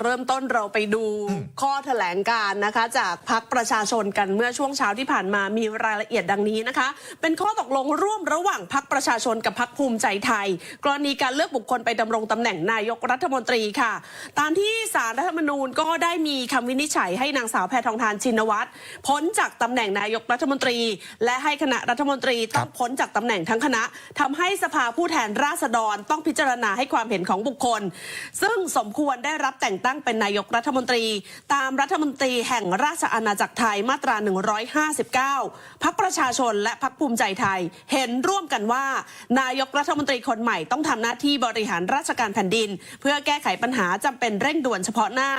เริ่มต้นเราไปดูข้อแถลงการณ์นะคะ จากพักประชาชนกันเมื่อช่วงเช้าที่ผ่านมามีรายละเอียดดังนี้นะคะ เป็นข้อตกลงร่วมระหว่างพักประชาชนกับพักภูมิใจไทย กรณีการเลือกบุคคลไปดำรงตำแหน่งนายกรัฐมนตรีค่ะ ตามที่สารรัฐธรรมนูญก็ได้มีคำวินิจฉัยให้นางสาวแพทองทานชินวัตรพ้นจากตำแหน่งนายกรัฐมนตรี และให้คณะรัฐมนตรีต้องพ้นจากตำแหน่งทั้งคณะทำให้สภาผู้แทนราษฎรต้องพิจารณาให้ความเห็นของบุคคล ซึ่งสมควรได้รับแต่งตั้งเป็นนายกรัฐมนตรี ตามรัฐมนตรีแห่งราชอาณาจักรไทยมาตรา 159 พักประชาชนและพักภูมิใจไทย เห็นร่วมกันว่า นายกรัฐมนตรีคนใหม่ต้องทำหน้าที่บริหารราชการแผ่นดิน เพื่อแก้ไขปัญหาจำเป็นเร่งด่วนเฉพาะหน้า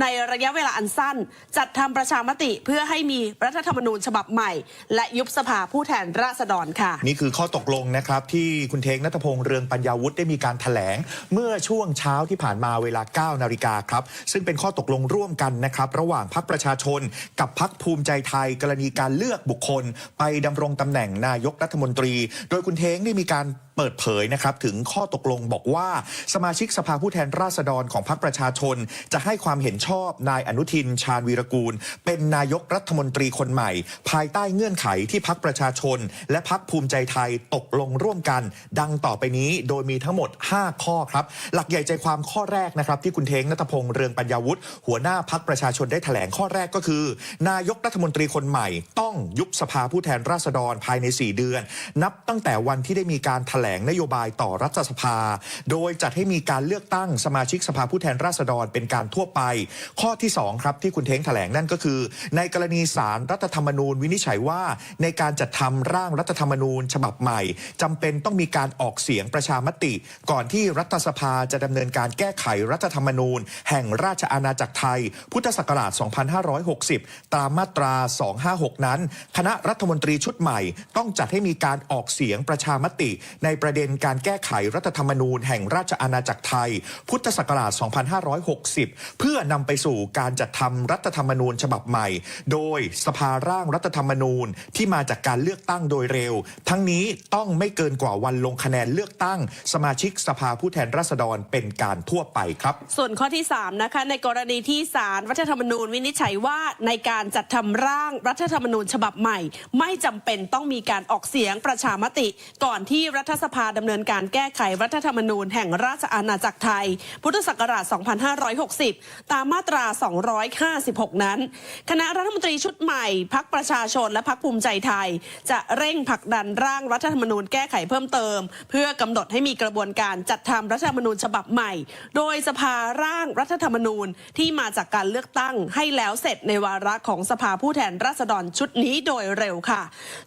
ในระยะเวลาอันสั้น จัดทำประชามติเพื่อให้มีรัฐธรรมนูญฉบับใหม่ และยุบสภาผู้แทนราษฎรค่ะ นี่คือข้อตกลงนะครับที่คุณเทงนัทพงษ์เรืองปัญญาวุฒิได้มีการแถลง เมื่อช่วงเช้าที่ผ่านมาเวลา 9 นาฬิกาครับ ซึ่งเป็นข้อตกลงร่วมกันนะครับ ระหว่างพักประชาชน กับพักภูมิใจไทยกรณีการเลือกบุคคล ไปดำรงตำแหน่งนายกรัฐมนตรี โดยคุณเท้งได้มีการเปิดเผยนะครับถึงข้อตกลงบอกว่า สมาชิกสภาผู้แทนราษฎรของพรรคประชาชน จะให้ความเห็นชอบนายอนุทิน ชาญวีรกูล เป็นนายกรัฐมนตรีคนใหม่ ภายใต้เงื่อนไขที่พักประชาชน และพักภูมิใจไทยตกลงร่วมกัน ดังต่อไปนี้โดยมีทั้งหมด 5 ข้อครับ หลักใหญ่ใจความข้อแรกนะครับที่คุณเทงนัทพงษ์เรืองปัญญาวุฒิหัวหน้าพักประชาชนได้แถลงข้อแรกก็คือ นายกรัฐมนตรีคนใหม่ ต้องยุบสภาผู้แทนราษฎรภายใน 4 เดือน นับตั้งแต่วันที่ได้มีการแถลลงนโยบายต่อรัฐสภา โดยจัดให้มีการเลือกตั้งสมาชิกสภาผู้แทนราษฎรเป็นการทั่วไป ข้อที่สองครับ ที่คุณเท้งแถลงนั่นก็คือ ในกรณีสารรัฐธรรมนูญวินิจฉัยว่า ในการจัดทำร่างรัฐธรรมนูญฉบับใหม่จำเป็นต้องมีการออกเสียงประชามติ ก่อนที่รัฐสภาจะดำเนินการแก้ไขรัฐธรรมนูญ แห่งราชอาณาจักรไทย พุทธศักราช 2560 ตามมาตรา 256 นั้น คณะรัฐมนตรีชุดใหม่ ต้องจัดให้มีการออกเสียงประชามติ ในประเด็นการแก้ไขรัฐธรรมนูญแห่งราชอาณาจักรไทย พุทธศักราช 2560 เพื่อนำไปสู่การจัดทำรัฐธรรมนูญฉบับใหม่ โดยสภาร่างรัฐธรรมนูญที่มาจากการเลือกตั้งโดยเร็ว ทั้งนี้ต้องไม่เกินกว่าวันลงคะแนนเลือกตั้ง สมาชิกสภาผู้แทนราษฎรเป็นการทั่วไปครับ ส่วนข้อที่ 3 นะคะ ในกรณีที่สารรัฐธรรมนูญวินิจฉัยว่าในการจัดทำร่างรัฐธรรมนูญฉบับใหม่ ไม่จำเป็นต้องมีการออกเสียงประชามติ ก่อนที่รัฐสภาดำเนินการแก้ไขรัฐธรรมนูญแห่งราชอาณาจักรไทย พุทธศักราช 2560 ตามมาตรา 256 นั้น คณะรัฐมนตรีชุดใหม่พักประชาชนและพักภูมิใจไทย จะเร่งผลักดันร่างรัฐธรรมนูญแก้ไขเพิ่มเติม เพื่อกำหนดให้มีกระบวนการจัดทำรัฐธรรมนูญฉบับใหม่ โดยสภาร่างรัฐธรรมนูญที่มาจากการเลือกตั้งให้แล้วเสร็จในวาระของสภาผู้แทนราษฎรชุดนี้โดยเร็วค่ะ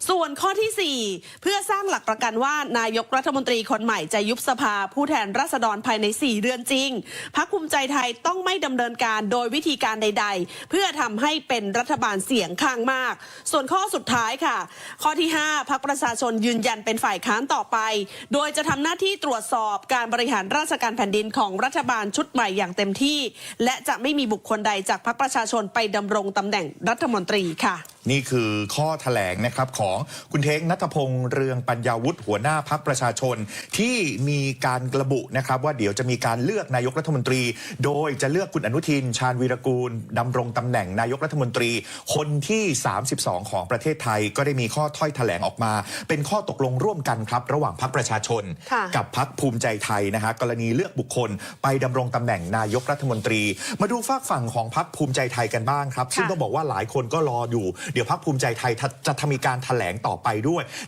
ส่วนข้อทีสี่4 เพื่อสร้างหลักประกันว่านายกรัฐมนตรีคนใหม่จะยุบสภาผู้แทนราษฎรภายใน 4 เดือนจริงพักภูมิใจไทยต้องไม่ดำเนินการโดยวิธีการใด ๆ เพื่อทำให้เป็นรัฐบาลเสียงข้างมาก ส่วนข้อสุดท้ายค่ะ ข้อที่ 5พักประชาชนยืนยันเป็นฝ่ายค้านต่อไป โดยจะทำหน้าที่ตรวจสอบการบริหารราชการแผ่นดินของรัฐบาลชุดใหม่อย่างเต็มที่ และจะไม่มีบุคคลใดจากพักประชาชนไปดำรงตำแหน่งรัฐมนตรีค่ะ นี่คือข้อแถลงนะครับของคุณเทงนัทพงษ์เรืองปัญญาวุฒิหัวหน้าพักประชาชนที่มีการระบุนะครับว่าเดี๋ยวจะมีการเลือกนายกรัฐมนตรี โดยจะเลือกคุณอนุทิน ชาญวีรกูลดำรงตำแหน่งนายกรัฐมนตรี คนที่ 32 ของประเทศไทยก็ได้มีข้อถ้อยแถลงออกมา เป็นข้อตกลงร่วมกันครับ ระหว่างพักประชาชนค่ะกับพักภูมิใจไทยนะฮะกรณีเลือกบุคคล ไปดำรงตำแหน่งนายกรัฐมนตรี มาดูฝากฝั่งของพักภูมิใจไทยกันบ้างครับ ซึ่งค่ะต้องบอกว่าหลายคนก็รออยู่ เดี๋ยวพักภูมิใจไทยจะจะทำมีการแถลงต่อไปด้วย